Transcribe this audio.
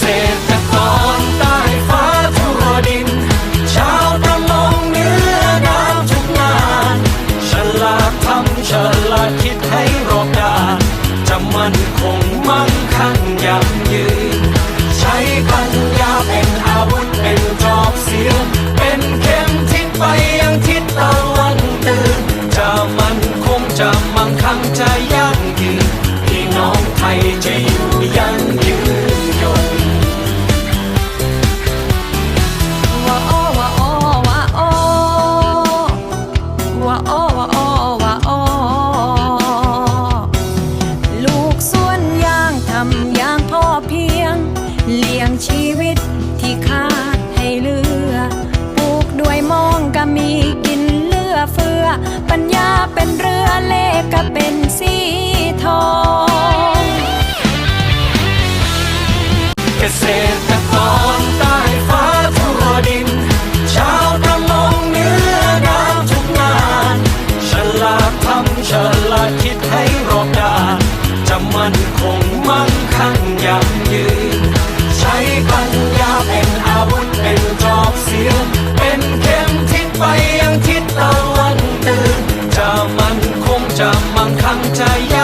ษตรกรใต้ฟ้าทั่วดิน ชาวประมงเนื้อน้ำทุกงานฉลาดทำฉลาดคิดให้รอบด้านจะมันคงมั่งคั่งยั่งยืน ใช้ปัญญาเป็นอาวุธเป็นจอบเสียงเป็นเข็มทิศไปยังทิศตะวันตื่นจะมันคงจะมั่งคั่งจะ เลี้ยงชีวิตที่ขาดให้เหลือปลูกด้วยมองก็มีกินเหลือเฟือ ปัญญาเป็นเรือเลขก็เป็นสีทอง เกษตรก จะมั่งคั่งจะยา